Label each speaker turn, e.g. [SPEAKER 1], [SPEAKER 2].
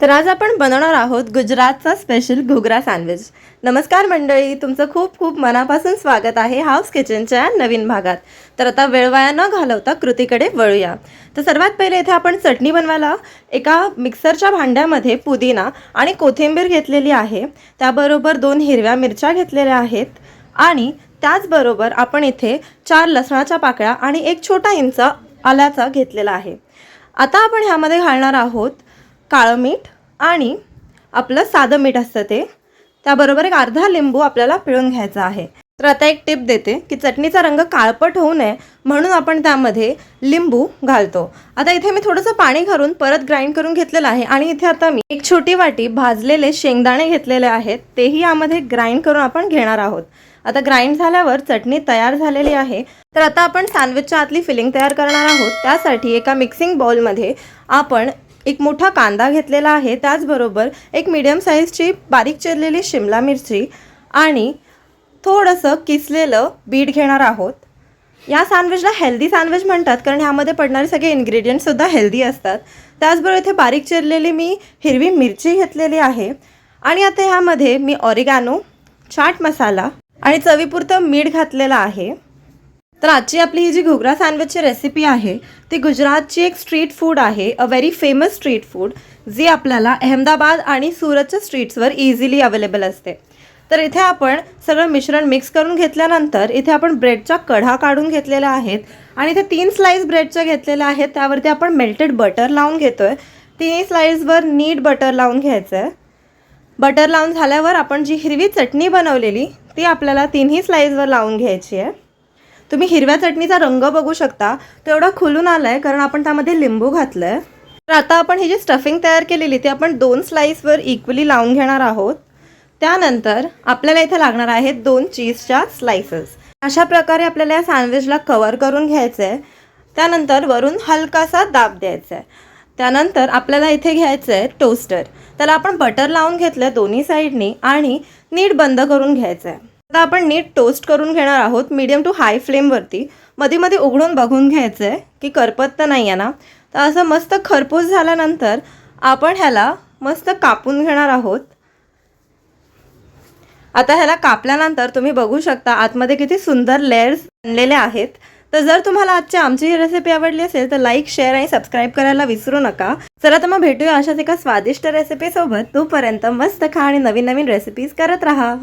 [SPEAKER 1] तर आज आपण बनवणार आहोत गुजरातचा स्पेशल घुगरा सँडविच नमस्कार मंडळी तुमचं खूप खूप मनापासून स्वागत आहे हाऊस किचनच्या नवीन भागात. तर आता वेळ वाया न घालवता कृतीकडे वळूया. तर सर्वात पहिले इथे आपण चटणी बनवायला एका मिक्सरच्या भांड्यामध्ये पुदिना आणि कोथिंबीर घेतलेली आहे. त्याबरोबर दोन हिरव्या मिरच्या घेतलेल्या आहेत आणि त्याचबरोबर आपण इथे चार लसणाच्या पाकळ्या आणि एक छोटा इंच आल्याचा घेतलेला आहे. आता आपण ह्यामध्ये घालणार आहोत काळं मीठ आणि आपलं साधं मीठ असतं ते. त्याबरोबर एक अर्धा लिंबू आपल्याला पिळून घ्यायचा आहे. तर आता एक टिप देते की चटणीचा रंग काळपट होऊ नये म्हणून आपण त्यामध्ये लिंबू घालतो. आता इथे मी थोडंसं पाणी घालून परत ग्राइंड करून घेतलेलं आहे आणि इथे आता मी एक छोटी वाटी भाजलेले शेंगदाणे घेतलेले आहेत. तेही यामध्ये ग्राइंड करून आपण घेणार आहोत. आता ग्राइंड झाल्यावर चटणी तयार झालेली आहे. तर आता आपण सँडविचच्या आतली फिलिंग तयार करणार आहोत. त्यासाठी एका मिक्सिंग बाउलमध्ये आपण एक मोठा कांदा घेतलेला आहे. त्याचबरोबर एक मीडियम साईजची बारीक चिरलेली शिमला मिरची आणि थोडंसं किसलेलं बीट घेणार आहोत. या सँडविचला हेल्दी सँडविच म्हणतात कारण ह्यामध्ये पडणारे सगळे इन्ग्रेडियंट्ससुद्धा हेल्दी असतात. त्याचबरोबर इथे बारीक चिरलेली मी हिरवी मिरची घेतलेली आहे. आणि आता ह्यामध्ये मी ऑरिगॅनो चाट मसाला आणि चवीपुरतं मीठ घातलेलं आहे. तर आजची आपली ही जी घुगरा सँडविचची रेसिपी आहे ती गुजरातची एक स्ट्रीट फूड आहे a very famous street food जी आपल्याला अहमदाबाद आणि सुरतच्या स्ट्रीट्सवर इझिली अवेलेबल असते. तर इथे आपण सगळं मिश्रण मिक्स करून घेतल्यानंतर इथे आपण ब्रेडच्या कढा काढून घेतलेल्या आहेत आणि इथे तीन स्लाईस ब्रेडच्या घेतलेल्या आहेत. त्यावरती आपण मेल्टेड बटर लावून घेतो आहे तिन्ही स्लाईसवर नीट बटर लावून घ्यायचं आहे बटर लावून झाल्यावर आपण जी हिरवी चटणी बनवलेली ती आपल्याला तिन्ही स्लाईसवर लावून घ्यायची आहे. तुम्ही हिरव्या चटणीचा रंग बघू शकता. तो एवढा खुलून आला आहे कारण आपण त्यामध्ये लिंबू घातलं आहे तर आता आपण ही जी स्टफिंग तयार केलेली ती आपण दोन स्लाईसवर इक्वली लावून घेणार आहोत. त्यानंतर आपल्याला इथे लागणार आहेत दोन चीजच्या स्लाइसेस अशा प्रकारे आपल्याला या सँडविचला कवर करून घ्यायचं आहे त्यानंतर वरून हलकासा दाब द्यायचा आहे त्यानंतर आपल्याला इथे घ्यायचं आहे टोस्टर त्याला आपण बटर लावून घेतलं आहे दोन्ही साईडनी आणि नीट बंद करून घ्यायचं आहे आता आपण नीट टोस्ट करून घेणार आहोत मीडियम टू हाय फ्लेमवरती मध्ये मध्ये उघडून बघून घ्यायचं आहे की करपत तर नाही आहे ना. तर असं मस्त खरपूस झाल्यानंतर आपण ह्याला मस्त कापून घेणार आहोत. आता ह्याला कापल्यानंतर तुम्ही बघू शकता आतमध्ये किती सुंदर लेअर्स बनलेले आहेत. तर जर तुम्हाला आजची आमची ही रेसिपी आवडली असेल तर लाईक शेअर आणि सबस्क्राईब करायला विसरू नका. चला तर मग भेटूया अशाच एका स्वादिष्ट रेसिपीसोबत तोपर्यंत मस्त खा आणि नवीन नवीन रेसिपीज करत राहा.